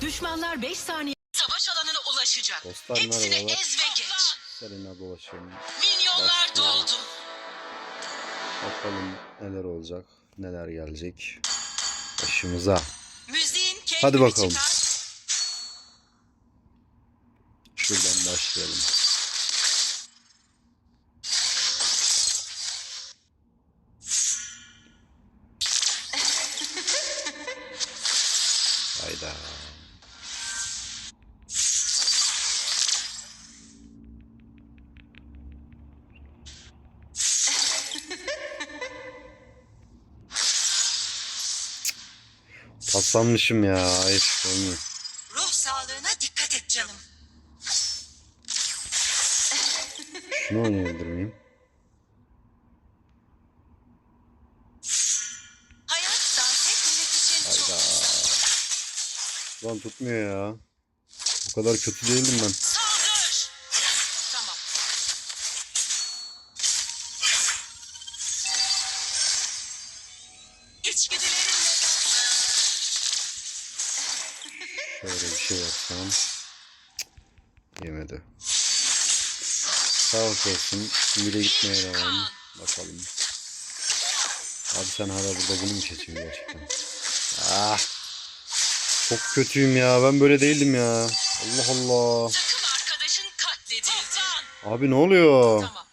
Düşmanlar 5 saniye savaş alanına ulaşacak. Dostlar Hepsini merhabalar. ez ve geç. Serena dolaşıyorum. Minyonlar Başlayalım. doldu. Bakalım neler olacak, neler gelecek başımıza. Müziğin keyfini Hadi bakalım. çıkar. Şuradan başlayalım. Paslanmışım ya. Ayıp olmuyor. Ruh sağlığına dikkat et canım. Şunu oynayabilir miyim? Hayat dans etmemek için çok Hayda. Lan tutmuyor ya. Bu kadar kötü değilim ben. Şey yapsam. Yemedi. Sağlık olsun. Mide gitmeye devam. Bakalım. Abi sen hala burada bunu mu kesiyorsun gerçekten? Ah. Çok kötüyüm ya. Ben böyle değildim ya. Allah Allah. Abi ne oluyor? Tamam.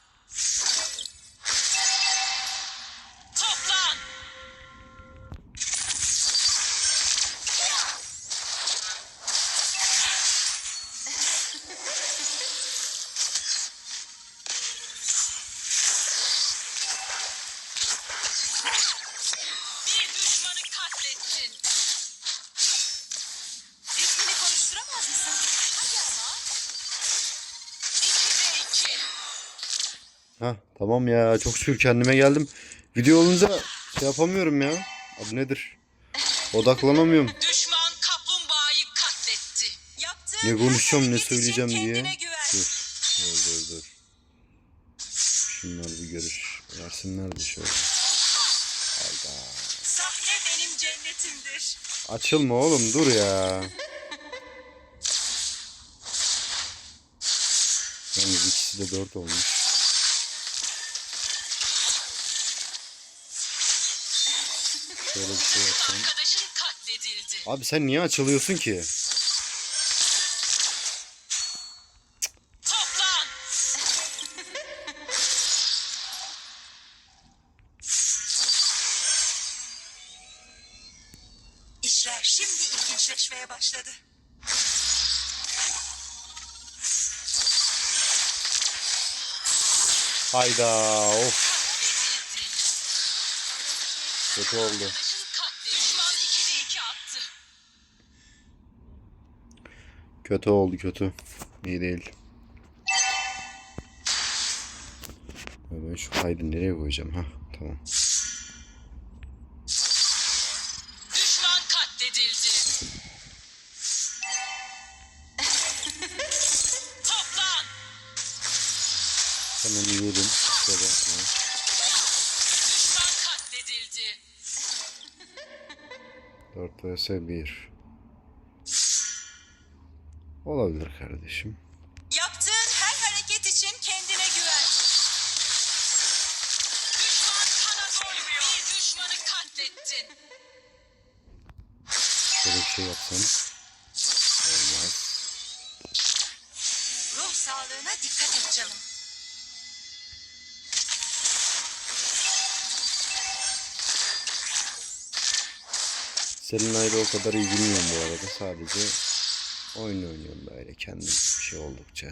Tamam ya. Çok şükür kendime geldim. Video olunca şey yapamıyorum ya. Adı nedir? Odaklanamıyorum. Düşman kaplumbağayı katletti. Yaptığın Ne konuşacağım ne söyleyeceğim diye. Dur. Dur dur dur. Şunlar bir görüş. Versinler de şöyle. Hayda. Sahne benim cennetimdir. Açılma oğlum dur ya. Yalnız ikisi de dört olmuş. Şöyle bir şey yapsam. Abi sen niye açılıyorsun ki? İşler şimdi ilginçleşmeye başladı. Hayda of kötü oldu. Kötü oldu kötü. İyi değil. Ben şu kaydı nereye koyacağım? Ha tamam. Düşman katledildi. Toplan. Yiyelim. Kusura bakma. Düşman katledildi. 4 vs 1. Olabilir kardeşim. Yaptığın her hareket için kendine güven. Düşman kana doymuyor. Bir düşmanı katlettin. Şöyle bir şey yapsam. Olmaz. Ruh sağlığına dikkat et canım. Senin ayrı o kadar iyi bilmiyorum bu arada. Sadece oyun oynuyorum böyle kendim bir şey oldukça.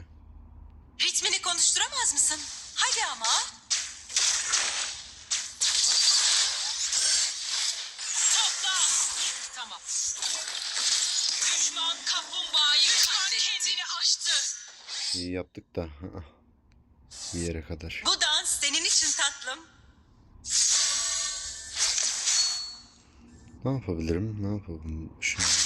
Ritmini konuşturamaz mısın? Hadi ama. Topla. Tamam. Düşman kaplumbağayı Düşman kendini aştı. İyi yaptık da. bir yere kadar. Bu dans senin için tatlım. Ne yapabilirim? Ne yapalım? Şöyle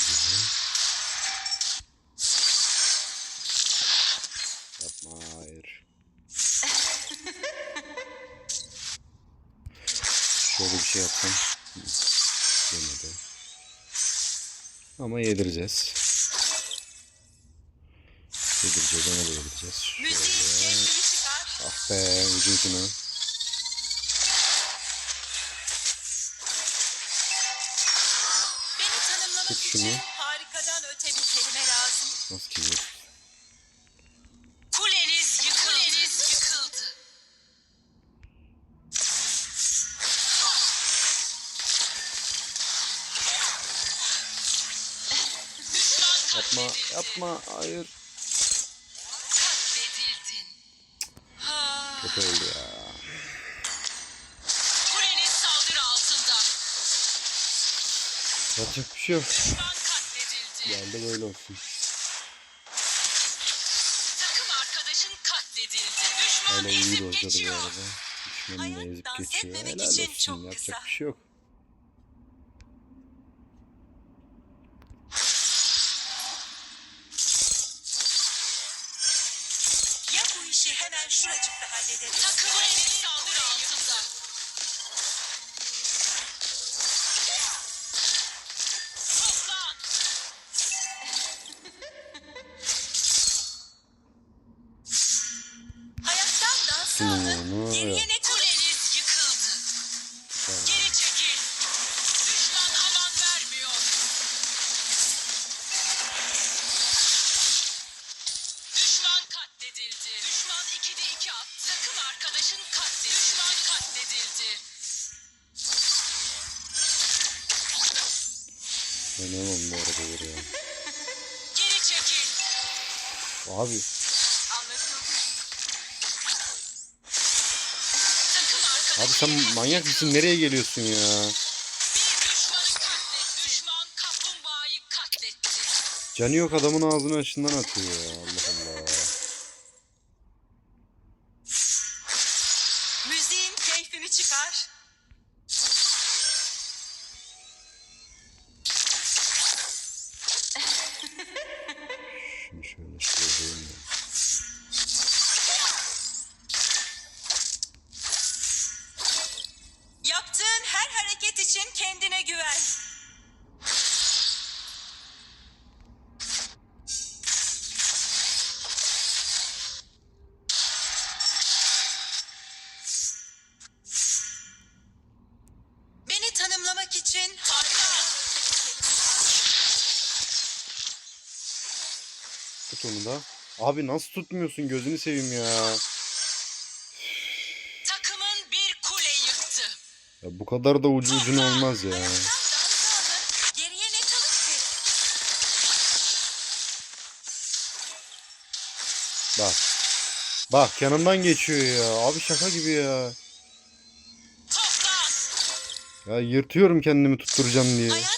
ama yedireceğiz. Yedireceğiz onu da yedireceğiz. Şöyle. Ah be vücudunu. Tut şunu. Nasıl ki? Yapma yapma hayır. Katledildin. Ha. Kötü oldu ya. Kuleniz saldırı altında. Yapacak bir şey yok. Geldi böyle olsun. Takım arkadaşın katledildi. Düşman Hala iyi ezip dozladı bu geçiyor. arada. Düşmanını ezip geçiyor. Helal için olsun. çok Yapacak kısa. bir şey yok. Yeah. Sen manyak mısın? Nereye geliyorsun ya? Canı yok adamın ağzını açından atıyor ya. Allah Allah. Tut onu da. Abi nasıl tutmuyorsun gözünü seveyim ya. Takımın bir kule yıktı. Ya bu kadar da ucu ucuna olmaz ya. Bak. Bak yanımdan geçiyor ya. Abi şaka gibi ya. Ya yırtıyorum kendimi tutturacağım diye. Hayat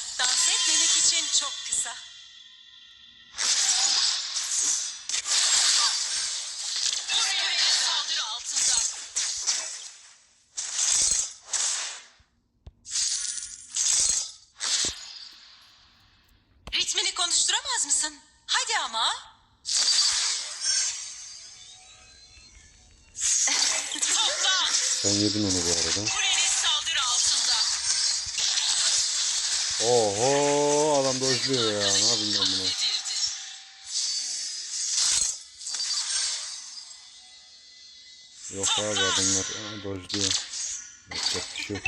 ama. Toplan. Sen yedin onu bu arada. Kuleniz saldırı altında. Oho adam dojluyor ya. Ne yapayım ben bunu? Yok abi adamlar dojluyor. Yapacak bir şey yok.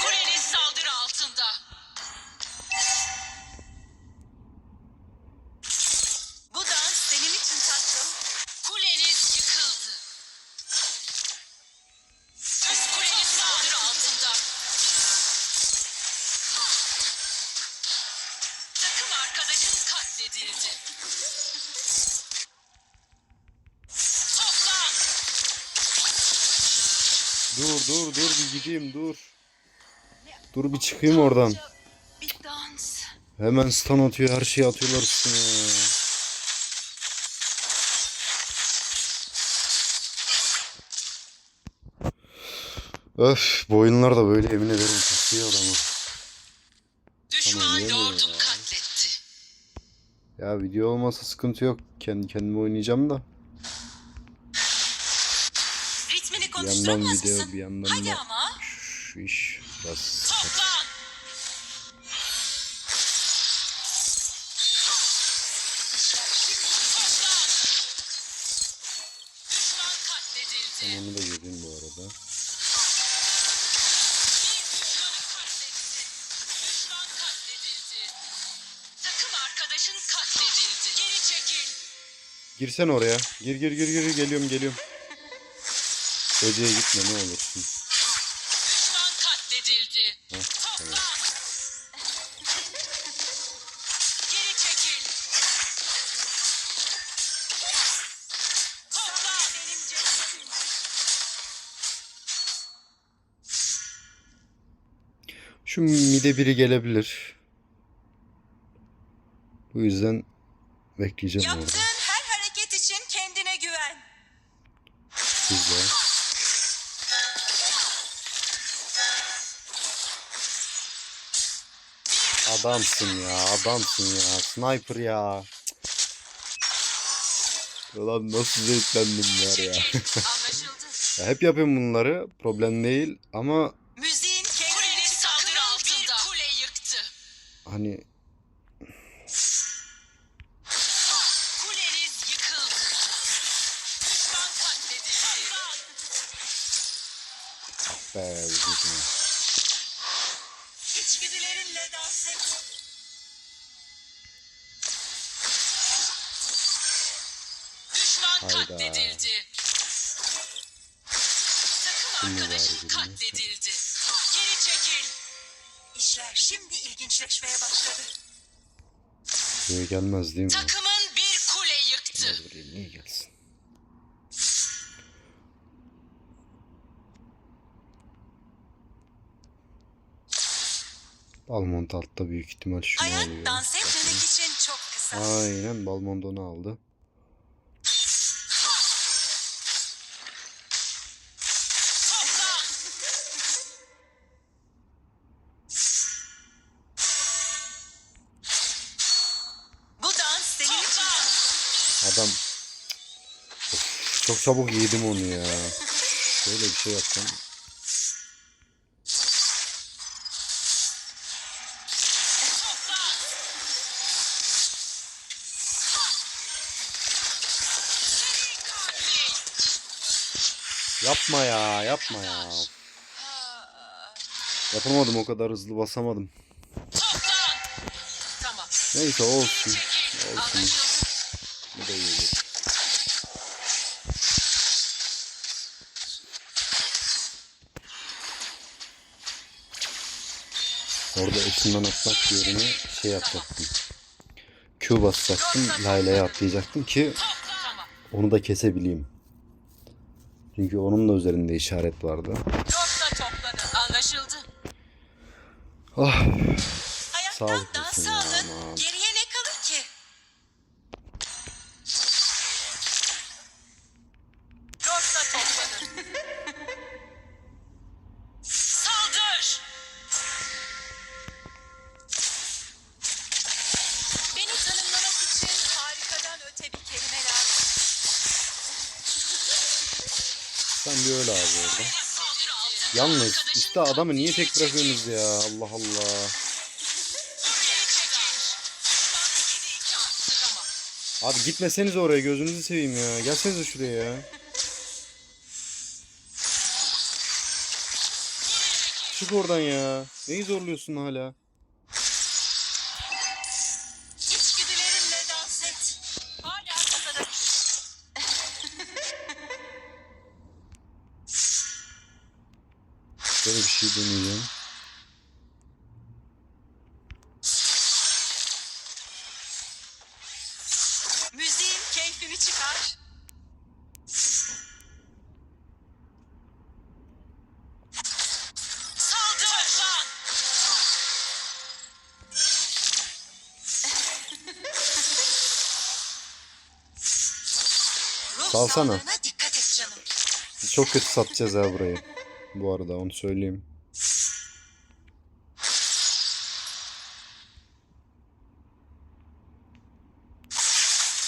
Dur dur dur bir gideyim dur. Dur bir çıkayım oradan. Hemen stun atıyor her şeyi atıyorlar üstüne. Öf bu oyunlar da böyle emin ederim kasıyor adamı. Düşman ya. katletti. Ya video olmasa sıkıntı yok. Kendi kendime oynayacağım da. Yandan video mısın? bir yandan Hadi da ama. şu iş biraz Toplan. Ben onu da yedim bu arada. Düşman katledildi. Takım arkadaşın katledildi. Geri çekil. Girsen oraya. Gir gir gir gir geliyorum geliyorum. Ece'ye gitme ne olursun. Düşman katledildi. Heh, Toplan. Geri çekil. Toplan. Benim cesedim. Şu mide biri gelebilir. Bu yüzden bekleyeceğim orada. Adamsın ya, adamsın ya. Sniper ya. Ulan nasıl zevklendim var ya. Ya. Hep yapıyorum bunları. Problem değil ama Müziğin çıkar. saldırı altında. Kule yıktı. hani ilginçleşmeye başladı. Buraya gelmez değil mi? Takımın bir kule yıktı. Buraya niye gelsin? Balmont altta büyük ihtimal şunu Hayat alıyor. dans etmemek için çok kısa. Aynen Balmont onu aldı. Çabuk yedim onu ya. Şöyle bir şey yapsam. Yapma ya, yapma ya. Yapamadım o kadar hızlı basamadım. Neyse olsun. Olsun. Anlaşıldı. Bu da iyi olur. Orada eşinden atmak yerine şey yapacaktım. Q basacaktım. Layla'ya atlayacaktım ki onu da kesebileyim. Çünkü onun da üzerinde işaret vardı. Dörtte toplanın. Anlaşıldı. Ah, Sağlık olsun ya, aman. Geriye İşte adamı niye tek bırakıyorsunuz ya? Allah Allah. Abi gitmeseniz oraya gözünüzü seveyim ya. Gelsenize şuraya ya. Çık oradan ya. Neyi zorluyorsun hala? Böyle bir şey deneyeceğim. Müziğin keyfini çıkar. Salsana. sağlığına dikkat et canım. Biz çok kötü satacağız ha burayı. Bu arada onu söyleyeyim.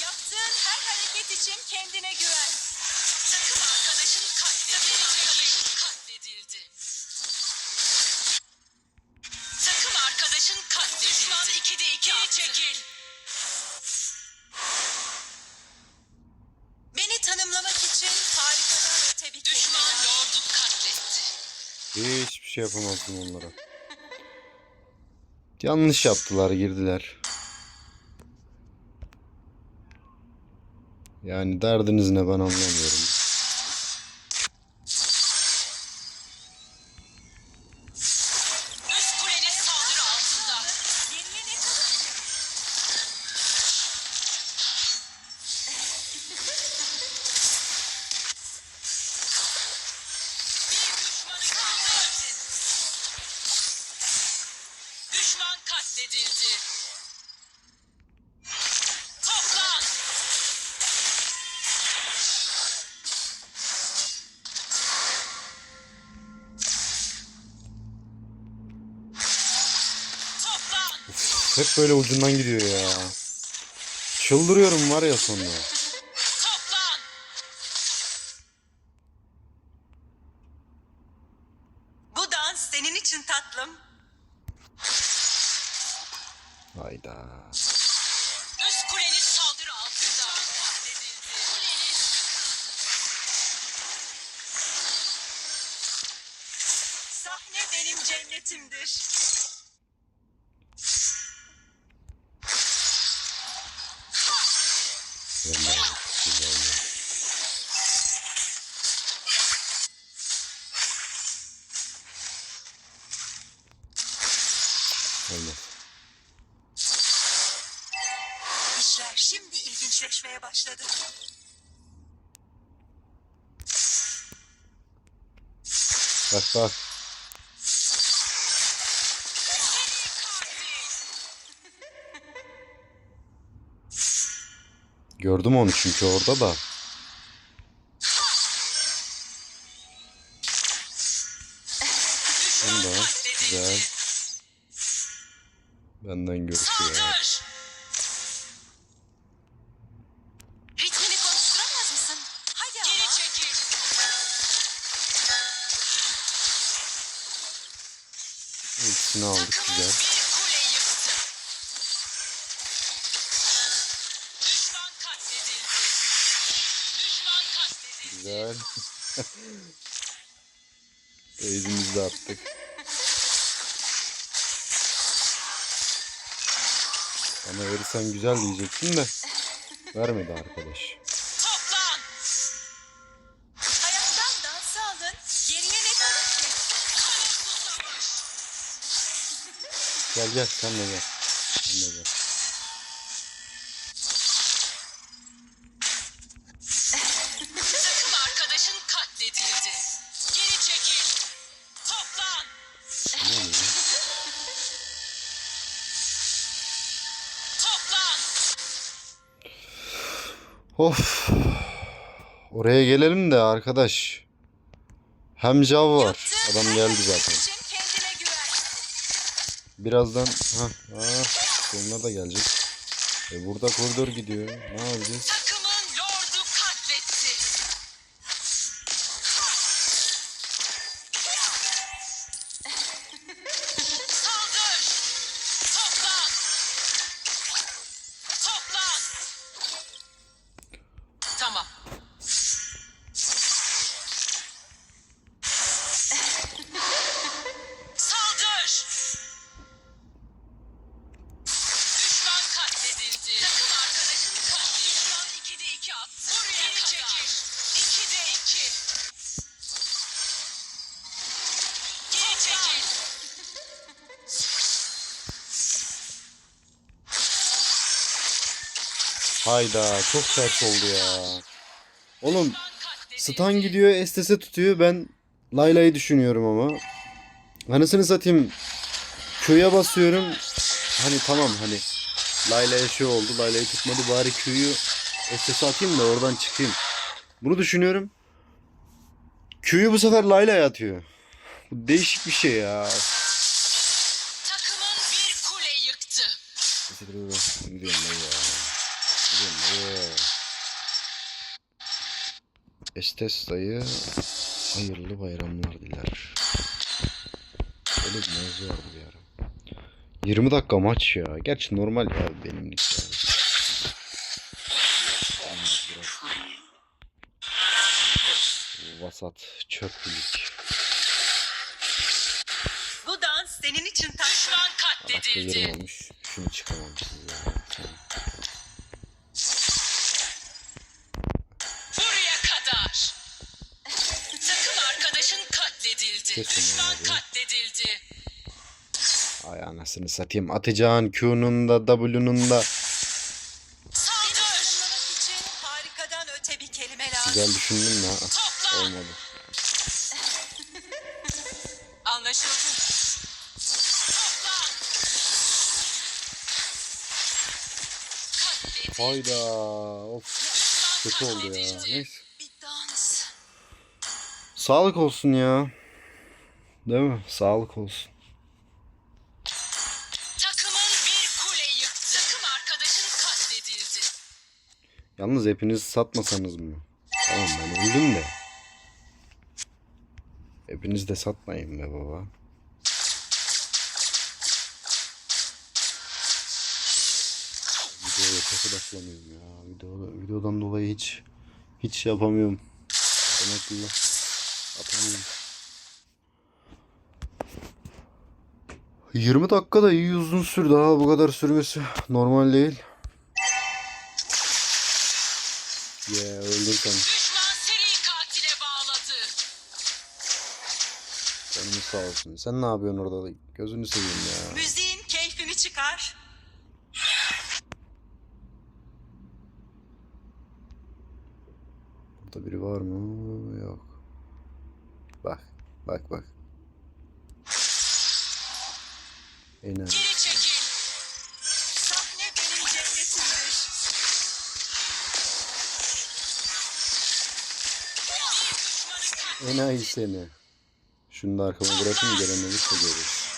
Yaptığın her hareket için kendine güven. Şey yapamazdım onlara. Yanlış yaptılar girdiler. Yani derdiniz ne ben anlamıyorum. Hep böyle ucundan gidiyor ya. Çıldırıyorum var ya. Toplan. Bu dans senin için tatlım. Hayda. Üst kuleniz saldırı altında. Kuleniz Sahne benim cennetimdir. Başladı. Bak bak. Gördüm onu çünkü orada da. Onu da güzel. Benden görüşüyor. İkisini aldık güzel. Güzel. Eğizimizi de attık. Bana verirsen güzel diyecektim de. Vermedi arkadaş. Gel gel sen de gel. Sen de gel. Takım arkadaşın katledildi. Geri çekil. Toplan. Ne oluyor? Toplan. Of. Oraya gelelim de arkadaş. Hem Jav var. Adam geldi zaten. Birazdan ha ha onlar da gelecek. E burada koridor gidiyor. Ne yapacağız? Hayda çok ters oldu ya. Oğlum. Stan gidiyor Estes'e tutuyor. Ben Layla'yı düşünüyorum ama. Anasını satayım. Q'ya basıyorum. Hani tamam hani Layla'ya şey oldu. Layla'yı tutmadı bari Q'yu Estes'e atayım da oradan çıkayım. Bunu düşünüyorum. Q'yu bu sefer Layla'ya atıyor. Bu değişik bir şey ya. Takımın bir kule yıktı. Gidiyorum ya. Hadi. Estesta'yı hayırlı bayramlar diler. Öyle bir mevzu var bu ara. 20 dakika maç ya. Gerçi normal ya benimlik ya. Vasat çöplük. Bu dans senin için taşlan katledildi. Olmuş. Şunu çıkamamış. Düşman katledildi. Ay anasını satayım. Atacağın Q'nun da W'nun da. Güzel düşündüm ya. Toplan. Olmadı. Anlaşıldı. Hayda. Of. Kötü oldu ya. Neyse. Sağlık olsun ya. Değil mi? Sağlık olsun. Takımın bir kule yıktı. Takım arkadaşın katledildi. Yalnız hepiniz satmasanız mı? Tamam ben öldüm de. Hepiniz de satmayın be baba. Videoya çok odaklanıyorum ya. Video, videodan dolayı hiç hiç yapamıyorum. Emekli atamıyorum. 20 dakika da iyi uzun sürdü ha bu kadar sürmesi normal değil. Ya seri katile bağladı. Canımız sağ olsun. Sen ne yapıyorsun orada? Gözünü seveyim ya. Müziğin keyfini çıkar. Burada biri var mı? Yok. Bak. Bak bak. Ener. Geri çekil. Sahne benim cennetimdir. Bir düşmanı katledildi. Enayi seni. Şunu da arkama bırakayım gelen olursa görürüz.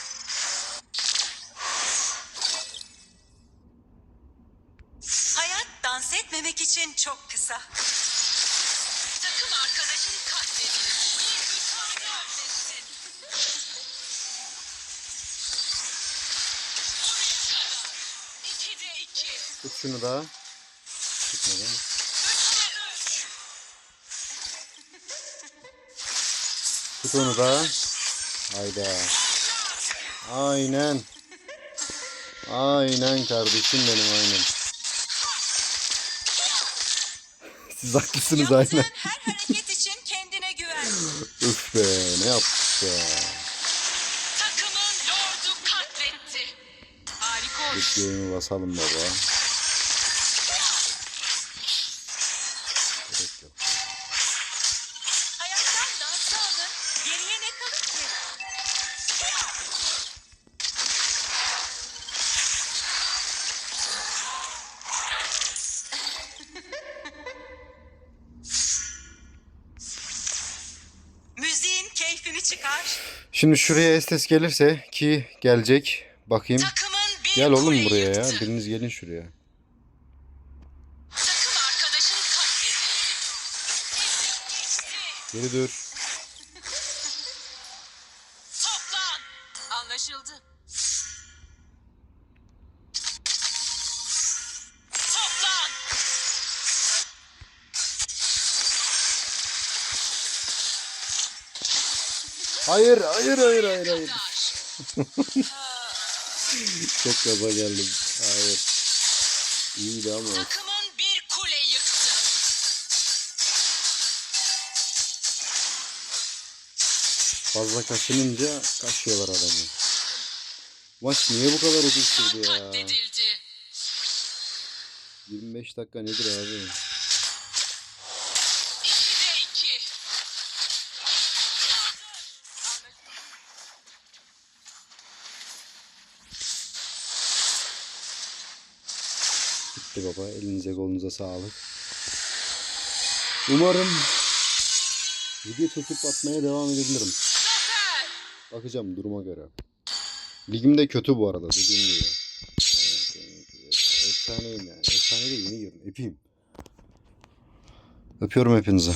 Üç. Tut onu da. Hayda. Aynen. Aynen kardeşim benim aynen. Siz haklısınız aynen. her hareket için kendine güven. Üf be ne yaptık ya. Takımın lordu katletti. Harika olmuş. Bekleyeğimi basalım baba. Çıkar. Şimdi şuraya Estes gelirse ki gelecek. Bakayım. Gel oğlum buraya ya. yıktı. Biriniz gelin şuraya. Geri dur. Çok gaza geldim. Hayır. İyiydi ama. Takımın bir kule yıktı. Fazla kaşınınca kaşıyorlar adamı. Maç niye bu kadar uzun sürdü ya? Katledildi. 25 dakika nedir abi? Bitti baba. Elinize kolunuza sağlık. Umarım video çekip atmaya devam edebilirim. Bakacağım duruma göre. Ligimde kötü bu arada dediğim gibi. Efsaneyim yani. Efsane de yeni girdim. Öpeyim. Öpüyorum hepinize.